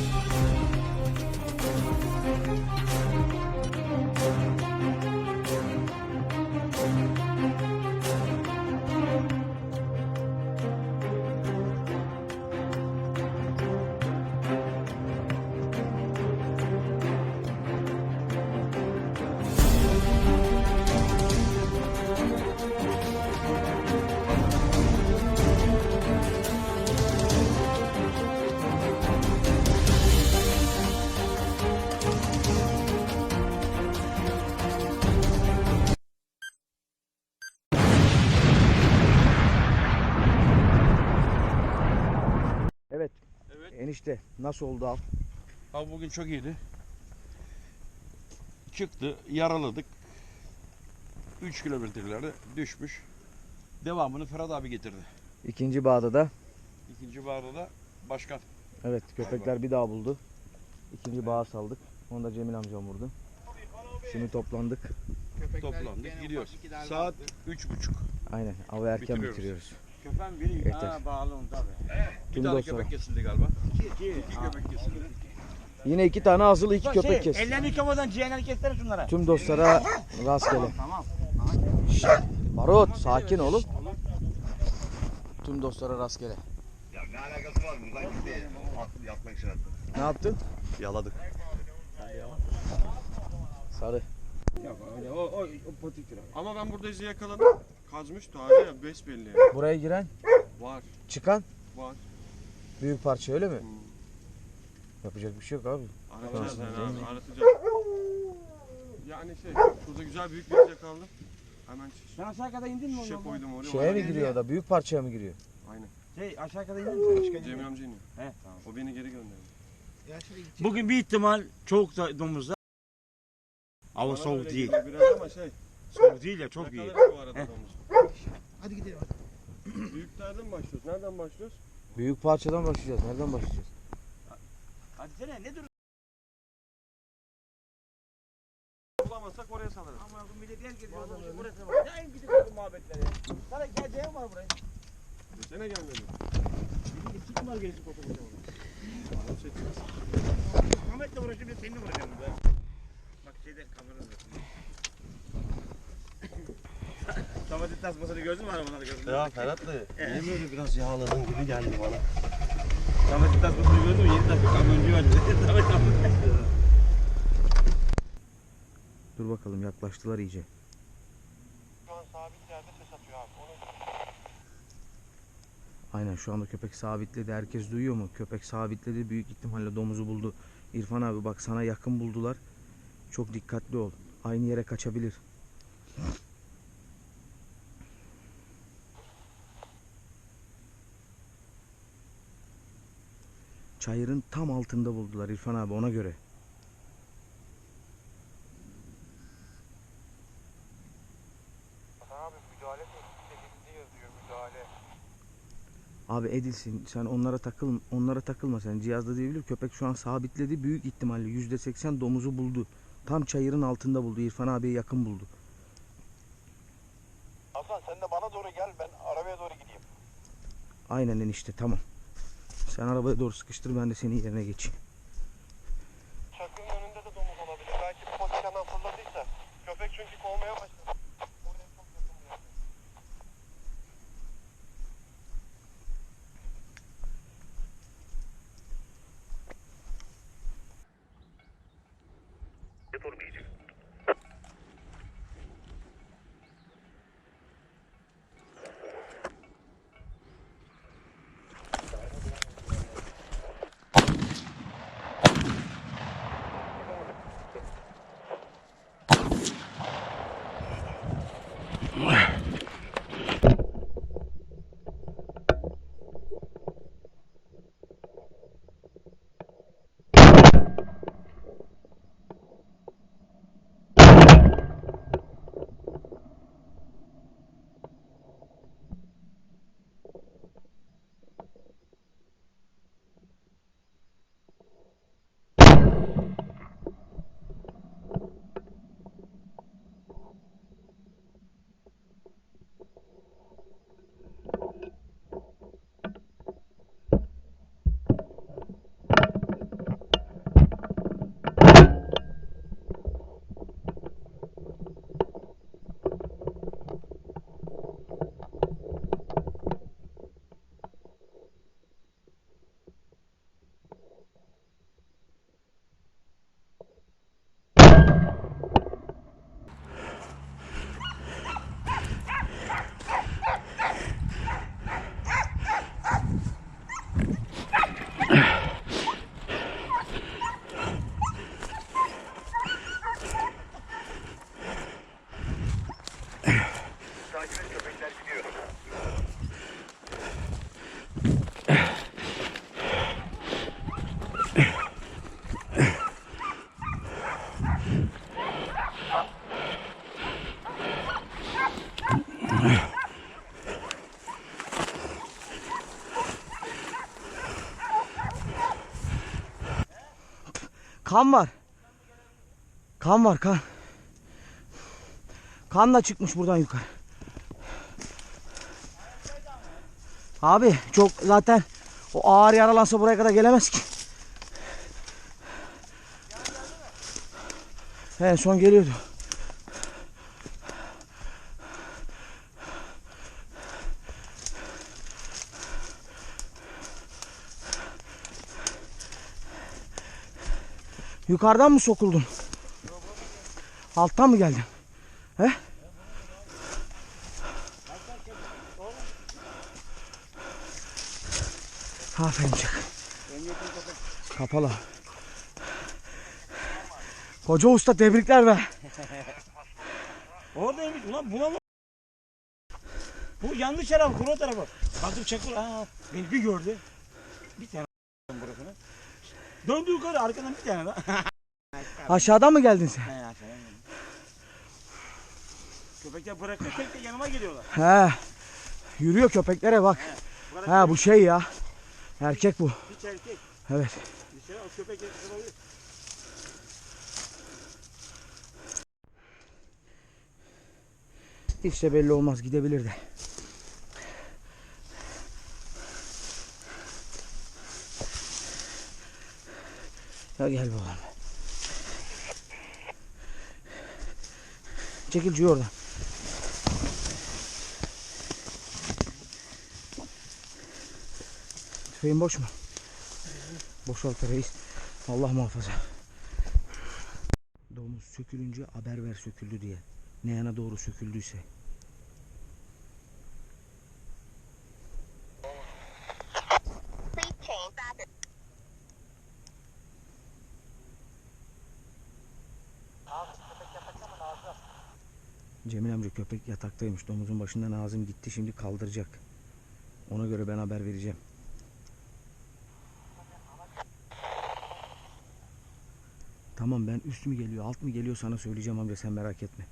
Thank you. Enişte nasıl oldu av? Abi bugün çok iyiydi. Çıktı, yaraladık. 3 kilometrelerde düşmüş. Devamını Ferhat abi getirdi. İkinci bağda da İkinci bağda da başkan. evet köpekler bir daha buldu. İkinci bağa saldık. Onu da Cemil amcam vurdu. Şimdi toplandık. Toplandık, gidiyoruz. Saat üç buçuk. Aynen avı erken Bitiriyoruz. bitiriyoruz. Köpen biri Yeter. ha, bağlı onu tabii. Bir Tüm tane dostlar. köpek kesildi galiba. İki, iki. İki köpek kesildi. Yine iki tane azılı iki Bak köpek şey, kesti. Ellerini kafadan ciğerleri kessene şunlara. Tüm dostlara rastgele. Tamam. Barut sakin oğlum. Tüm dostlara rastgele. Ya ne alakası var buradan gitti. Atlı yapmak için attı. Ne yaptın? Yaladık. Sarı. Yok öyle o, o, o patiktir. Ama ben burada izi yakaladım. Kazmış taze ya besbelli. Buraya giren, Var çıkan var. büyük parça öyle mi? Hmm. Yapacak bir şey yok abi. Aratacağız Tamam. yani abi aratacağız. Yani şey şurada güzel büyük bir iz yakaladım. Hemen Sen aşağı kadar indin mi şişe onu? koydum oraya. Şeye oraya mi giriyor da büyük parçaya mı giriyor? Aynen. Şey aşağı kadar indin mi? Cemil amca iniyor. He tamam. O beni geri gönderdi. Bugün bir ihtimal çok da domuzda. Hava Bana soğuk değil. geliyor Biraz ama şey. Soğuk değil ya çok iyi. yakalarız bu arada Heh. domuz. Hadi gidelim. Büyüklerden başlıyoruz? Nereden başlıyoruz? Büyük parçadan başlayacağız. Nereden başlayacağız? Hadi sene ne dur? Bulamazsak oraya salarız. Ama bu millet gel geliyor. adam şu Burası var. Ya en gidip bu muhabbetleri. Sana geleceğim var buraya. Desene gelmedi. Kim var gelsin kokuyor. Tasmasını gördün mü arabaları gördün mü? Ya Ferhat Bey, niye böyle biraz yağladın gibi geldi bana. Domates tasmasını gördün mü? 7 dakika kamyoncu var. Dur bakalım yaklaştılar iyice. Şu an sabit yerde ses atıyor abi. Onu Aynen şu anda köpek sabitledi. Herkes duyuyor mu? Köpek sabitledi. Büyük ihtimalle domuzu buldu. İrfan abi bak sana yakın buldular. Çok dikkatli ol. Aynı yere kaçabilir. Çayırın tam altında buldular İrfan abi ona göre. abi müdahale tehdidi yazıyor müdahale. Abi edilsin. Sen onlara takıl onlara takılma sen. Cihazda diyebilir. Köpek şu an sabitledi. Büyük ihtimalle %80 domuzu buldu. Tam çayırın altında buldu. İrfan abiye yakın buldu. Hasan sen de bana doğru gel ben arabaya doğru gideyim. Aynen enişte tamam. Sen arabaya doğru sıkıştır ben de senin yerine geçeyim. Çakın önünde de domuz olabilir. Belki bu pozisyondan fırladıysa. Köpek çünkü kovmaya başladı. Yapılmayacak. Kan var. Kan var kan. Kanla çıkmış buradan yukarı. Abi çok zaten o ağır yaralansa buraya kadar gelemez ki. En son geliyordu. Yukarıdan mı sokuldun? Alttan mı geldin? He? Aferin çık. Kapalı. Koca usta tebrikler be. Oradaymış ulan buna mı? Bu yanlış taraf, kuru tarafı. Baktım çakır, aa beni bir gördü. Bir tane. Döndü yukarı, arkadan bir tane daha. Aşağıdan mı geldin sen? He anladın. Köpekler bırakıyor, tek tek yanıma geliyorlar. He. Yürüyor köpeklere bak. Bırakıyor. He bu şey ya. Erkek bu. Hiç erkek. Evet. Dışarı o köpek olabilir. Hiç de belli olmaz gidebilir de. Ya gel bakalım. Çekil Cüyor oradan. Tüfeğin boş mu? Boşalt reis. Allah muhafaza. Domuz sökülünce haber ver söküldü diye. Ne yana doğru söküldüyse. Cemil amca köpek yataktaymış. Domuzun başından ağzım gitti şimdi kaldıracak. Ona göre ben haber vereceğim. Tamam ben üst mü geliyor alt mı geliyor sana söyleyeceğim amca sen merak etme.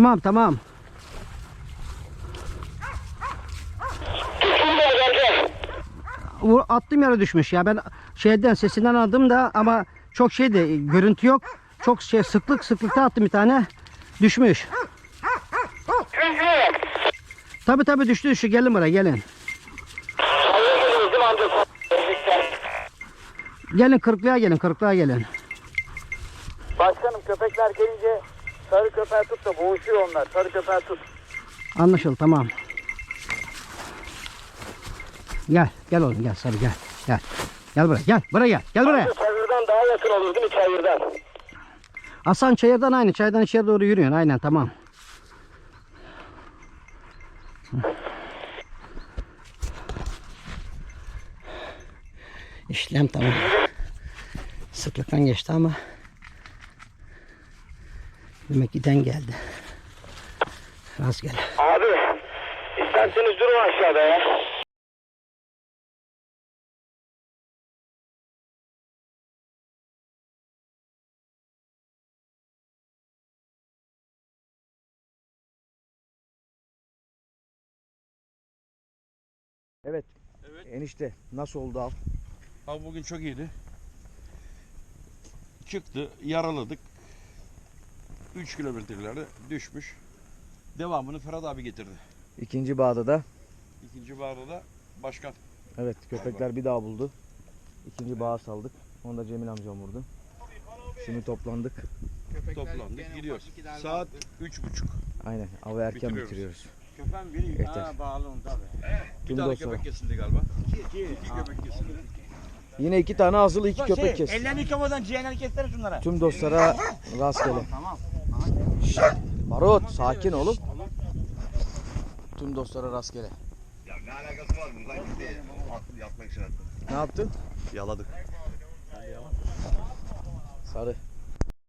Tamam tamam. Attığım yere düşmüş ya ben şeyden sesinden aldım da ama çok şeydi görüntü yok. Çok şey sıklık sıklıkta attım bir tane düşmüş. Tabi tabi düştü düştü gelin buraya gelin. Gelin kırıklığa gelin kırıklığa gelin. Başkanım. Köpekler gelince sarı köpeği tut da boğuşuyor onlar. Sarı köpeği tut. Anlaşıldı tamam. Gel gel oğlum gel sarı gel. Gel. Gel buraya gel buraya gel. Gel buraya. Çayırdan daha yakın olur değil mi çayırdan? Hasan çayırdan aynı çaydan içeri doğru yürüyorsun aynen tamam. İşlem tamam. Sıklıktan geçti ama demek giden geldi. Rastgele. Abi isterseniz durun aşağıda ya. Evet. Enişte nasıl oldu av? Abi bugün çok iyiydi. Çıktı, yaraladık. 3 kilometrelerde düşmüş. Devamını Ferhat abi getirdi. İkinci bağda da İkinci bağda da başkan. evet köpekler bir daha buldu. İkinci bağa saldık. Onu da Cemil amcam vurdu. Şimdi toplandık. Toplandık, gidiyoruz. Saat üç buçuk. Aynen avı erken Bitiriyoruz. bitiriyoruz. Köpen biri Yeter. ha, bağlı tabii. Bir Tüm tane dostlar. köpek kesildi galiba. İki, iki. İki köpek kesildi. Yine iki tane azılı iki köpek şey, kesti. Ellerini yıkamadan ciğerleri kessene şunlara. Tüm dostlara rastgele. Tamam. Barut sakin oğlum. Tüm dostlara rastgele. Ya ne alakası var buradan gitti. Atlı yatmak için attı. Ne yaptın? Yaladık. Sarı.